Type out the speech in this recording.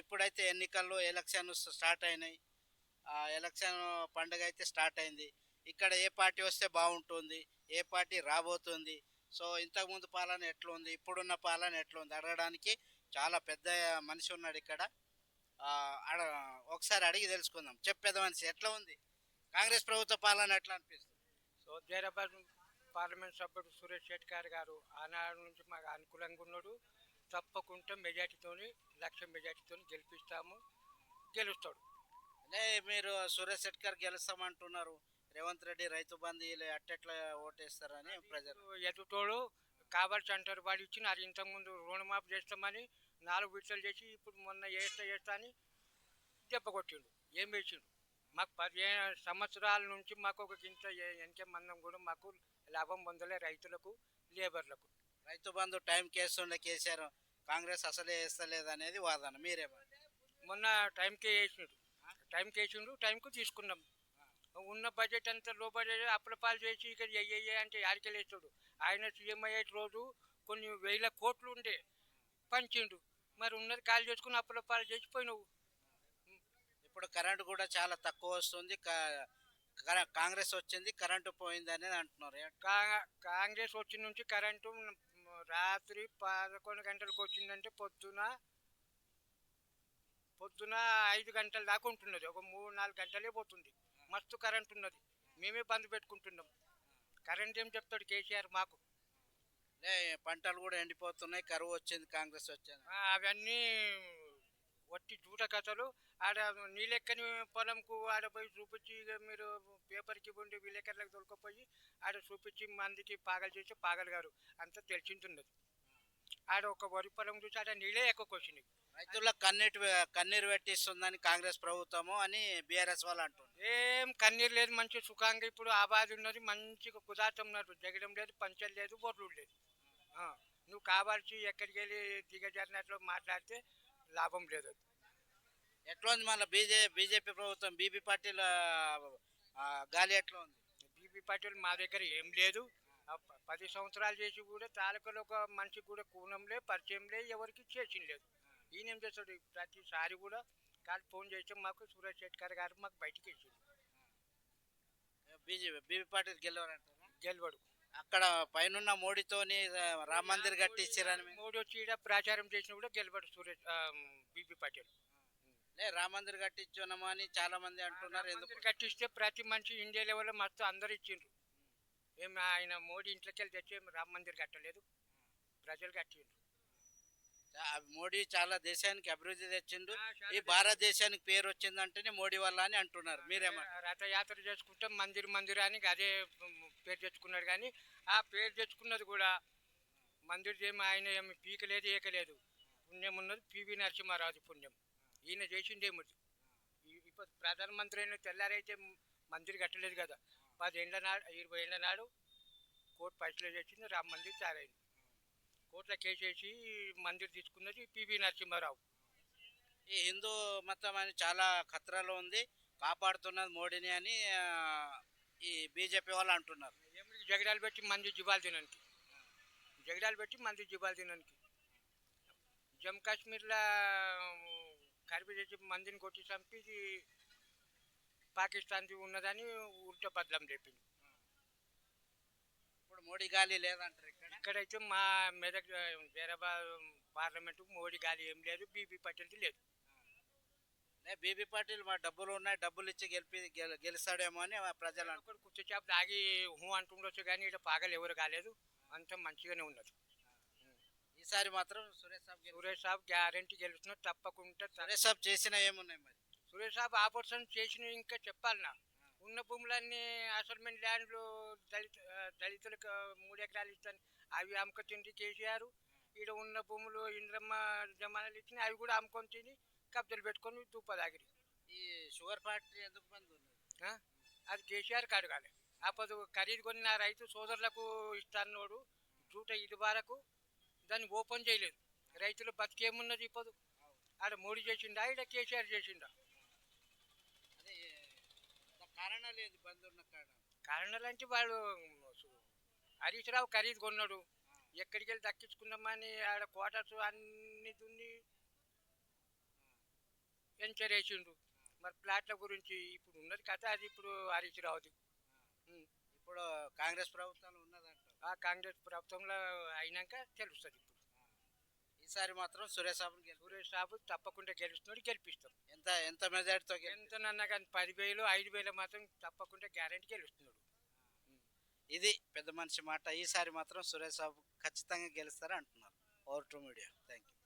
ఇప్పుడైతే ఎన్నికల్లో election start అయినాయి. ఎలక్షన్ పండుగ అయితే స్టార్ట్ అయింది. ఇక్కడ ఏ పార్టీ వస్తే బాగుంటుంది ఏ పార్టీ రాబోతుంది సో ఇంతకుముందు పాలన ఎట్లుంది ఇప్పుడున్న పాలన ఎట్లుంది అడగడానికి చాలా పెద్ద మనిషి ఉన్నాడు ఇక్కడ. అడ ఒకసారి అడిగి తెలుసుకుందాం. చెప్పేద మనిషి ఎట్లా ఉంది? కాంగ్రెస్ ప్రభుత్వ పాలన ఎట్లా అనిపిస్తుంది? సో జైరాబాద్ పార్లమెంట్ సభ్యుడు సురేష్ శెట్టి గారు ఆనాడు నుంచి మాకు అనుకూలంగా ఉన్నాడు. తప్పకుండా మెజార్టీతోని లక్ష మెజార్టీతోని గెలిపిస్తాము. గెలుస్తాడు. అదే మీరు సురేష్ శెట్కర్ గెలుస్తామంటున్నారు. రేవంత్ రెడ్డి రైతు బంధు అట్టెట్లా ఓటేస్తారని ప్రజలు. ఎదుటోడు కావాల్సి అంటారు. వాడు ఇచ్చినారు ఇంతకుముందు రుణమాఫీ చేస్తామని నాలుగు విడతలు చేసి ఇప్పుడు మొన్న చేస్తా చేస్తా అని దెబ్బ కొట్టిండు. ఏం వేసిండు మాకు పదిహేను సంవత్సరాల నుంచి మాకు ఒక గింత ఎంకే మందం కూడా మాకు లాభం పొందలే రైతులకు లేబర్లకు. రైతు బంధు టైం కేస్తుండే కేసీఆర్ కాంగ్రెస్ అసలే వేస్తలేదు అనేది వాదన. మీరేమంటారు? మొన్న టైంకే వేసిండు టైంకి వేసిండు టైంకు తీసుకున్నాం. ఉన్న బడ్జెట్ అంతా లో బడ్జెట్ అప్పుల పాలు చేసి ఇక్కడ అయ్యయ్యే అంటే యాడికెళ్ళేస్తాడు ఆయన సీఎం అయ్యే రోజు కొన్ని వేల కోట్లు ఉండే పంచిండు. మరి ఉన్నది కాల్ చేసుకుని అప్పుల పాలు చేసిపోయినావు ఇప్పుడు కరెంటు కూడా చాలా తక్కువ వస్తుంది. కా- కర- కాంగ్రెస్ వచ్చింది కరెంటు పోయింది అనేది అంటున్నారు కాంగ్రెస్ వచ్చిన నుంచి కరెంటు రాత్రి పదకొండు గంటలకు వచ్చిందంటే పొద్దున పొద్దున ఐదు గంటల దాకా ఉంటున్నది. ఒక మూడు నాలుగు గంటలే పోతుంది. మస్తు కరెంట్ ఉన్నది. మేమే బంద్ పెట్టుకుంటున్నాం. కరెంట్ ఏం చెప్తాడు కేసీఆర్ మాకు? పంటలు కూడా ఎండిపోతున్నాయి. కరువు వచ్చింది కాంగ్రెస్ వచ్చింది. అవన్నీ వట్టి జూట కథలు. ఆడ నీళ్ళెక్కని పొలంకు ఆడ పోయి చూపించి ఇక మీరు పేపర్కి ఉండి విలేకరులకు దొరకపోయి ఆడ చూపించి మందికి పాగలు చేసి పాగలు గారు. అంతా తెలిసింటున్నది ఆడ ఒక వరి పొలం చూసి ఆడ నీళ్ళే ఎక్కువ వచ్చినాయి రైతులకు కన్నీటి కన్నీరు పెట్టిస్తుందని కాంగ్రెస్ ప్రభుత్వము అని బీఆర్ఎస్ వాళ్ళు అంటున్నారు ఏం కన్నీరు లేదు మంచి సుఖంగా ఇప్పుడు ఆబాది ఉన్నది మంచిగా కుదాటం ఉన్నారు జగడం లేదు పంచలు లేదు బొర్లు లేదు. నువ్వు కావాల్సి ఎక్కడికి వెళ్ళి దిగజారినట్లు మాట్లాడితే లాభం లేదు ఎట్లా ఉంది మళ్ళీ బీజే బీజేపీ ప్రభుత్వం బీబీ పార్టీల గాలి ఎట్లా ఉంది బీబీ పాటిల్ మా దగ్గర ఏం లేదు. పది సంవత్సరాలు చేసి కూడా తాలూకాలో ఒక మనిషికి కూడా కూనం లేదు పరిచయం లేదు ఎవరికి చేసిన లేదు. ఈయన ఏం చేస్తాడు? ప్రతిసారి కూడా కాదు ఫోన్ చేస్తే మాకు సూరజ్ శెట్కర్ గారు మాకు బయటికి వేసిండు. బీజేపీ బీబీ పార్టీ గెలవరంటారు గెలవడు. అక్కడ పైనున్న మోడీతోని రామ మందిర్ కట్టించారని మూడు వచ్చి ప్రచారం చేసిన కూడా గెలవడు సూరజ్ బీబీ పాటిల్ లే రామ మందిర్ కట్టించున్నాము అని చాలా మంది అంటున్నారు ఎందుకు? కట్టిస్తే ప్రతి మనిషి ఇండియా లెవెల్లో మస్తు అందరు ఇచ్చిండ్రు. ఏం ఆయన మోడీ ఇంట్లోకి వెళ్ళి తెచ్చి రామ మందిర్ కట్టలేదు. ప్రజలు కట్టిండ్రు. మోడీ చాలా దేశానికి అభివృద్ధి తెచ్చిండు. ఈ భారతదేశానికి పేరు వచ్చిందంటేనే మోడీ వల్ల అని అంటున్నారు. మీరేమంటారు రథయాత్ర చేసుకుంటే మందిర్ మందిర్ అని అదే పేరు తెచ్చుకున్నాడు కానీ ఆ పేరు తెచ్చుకున్నది కూడా మందిర్ ఏమి ఆయన ఏమి పీకలేదు ఏకలేదు. పుణ్యం ఉన్నది పివి నరసింహారాజు పుణ్యం. ఈయన చేసిండేమిటి ఈ- ఇప్పుడు ప్రధానమంత్రి అయిన తెల్లారైతే మందిర్ కట్టలేదు కదా. పదేళ్ళ నాడు ఇరవై ఏళ్ళ నాడు కోర్టు పైసలు చేసింది రామ మందిర్ తయారైంది కోర్టులో కేసేసి మందిర్ తీసుకున్నది పివి నరసింహారావు. ఈ హిందూ మతం అని చాలా ఖతరాలో ఉంది. కాపాడుతున్నది మోడీని అని ఈ బీజేపీ వాళ్ళు అంటున్నారు. జగడాలు పెట్టి మంది జిబాలు తినడానికి? జగడాలు పెట్టి మంది జిబాలు తినడానికి. జమ్మూ కాశ్మీర్లో చేసి మందిని కొట్టి చంపి ఇది పాకిస్తాన్ది ఉన్నదని ఉల్టా బదలం చెప్పింది. ఇప్పుడు మోడీ గాలి లేదంటారు ఇక్కడ? ఇక్కడైతే మా మెదక్ హైదరాబాద్ పార్లమెంటు మోడీ గాలి ఏం లేదు బీబీ పటేల్ది లేదు. బీబీ పాటిల్ మా డబ్బులు ఉన్నాయి డబ్బులు ఇచ్చి గెలిపి గెల- గెలుస్తాడేమో అని ప్రజలు ఒకరు కుర్చీ చేప తాగి హూ అంటుండొచ్చు కానీ ఇక్కడ పాగలు ఎవరు కాలేదు అంత మంచిగానే ఉన్నది ఈసారి మాత్రం సురేష్ సాబ్ సురేష్ సాబ్ గ్యారంటీ గెలుస్తున్నా తప్పకుండా సురేష్ సాబ్ చేసిన ఏమున్నాయి మరి? సురేష్ సాబ్ ఆపరేషన్ చేసిన ఇంకా చెప్పాలనా? ఉన్న భూములన్నీ అసైన్మెంట్ ల్యాండ్లు దళిత దళితులకు మూడు ఎకరాలు ఇస్తాను. అవి అమ్ముకొని తిండి కేసీఆర్ ఈడ ఉన్న భూములు ఇంద్రమ్మ జమానాలు ఇచ్చిన అవి కూడా అమ్ముకొని తిని కబ్జాలు పెట్టుకొని తూపదాగిరి ఈ షుగర్ ఫ్యాక్టరీ ఎందుకు ఉన్నది? అది కేసీఆర్ అడగాలి అప్పుడు ఖరీదు కొన్న రైతు సోదరులకు ఇస్తానోడు జూట ఇది వరకు దాన్ని ఓపెన్ చేయలేదు. రైతులు బతికేమున్నది ఇప్పుడు? ఆడ మోడీ చేసిండా ఈడ కేసీఆర్ చేసిండా? కారణాలు ఏది బంద్ ఉన్న కారణం కారణాలంటే వాడు హరీష్ రావు ఖరీదు కొన్నాడు. ఎక్కడికి వెళ్ళి దక్కించుకుందామని ఆడ క్వార్టర్స్ అన్ని దున్ని వెంచర్ వేసిండు. మరి ప్లాట్ల గురించి ఇప్పుడు ఉన్నది కథ అది ఇప్పుడు హరీష్ రావుది. ఇప్పుడు కాంగ్రెస్ ప్రభుత్వం ఉన్నదంట ఆ కాంగ్రెస్ ప్రభుత్వంలో అయినాక తెలుస్తుంది ఇప్పుడు. ఈసారి మాత్రం సురేష్ బాబుని గెలు సురేష్ బాబు తప్పకుండా గెలుస్తున్నాడు గెలిపిస్తాం ఎంత ఎంత మెజార్టీతో ఎంతనన్నా కానీ పదివేలు ఐదు వేలు మాత్రం తప్పకుండా గ్యారెంటీ గెలుస్తున్నాడు. ఇది పెద్ద మనిషి మాట. ఈసారి మాత్రం సురేష్ బాబు ఖచ్చితంగా గెలుస్తారని అంటున్నారు over to media. Thank you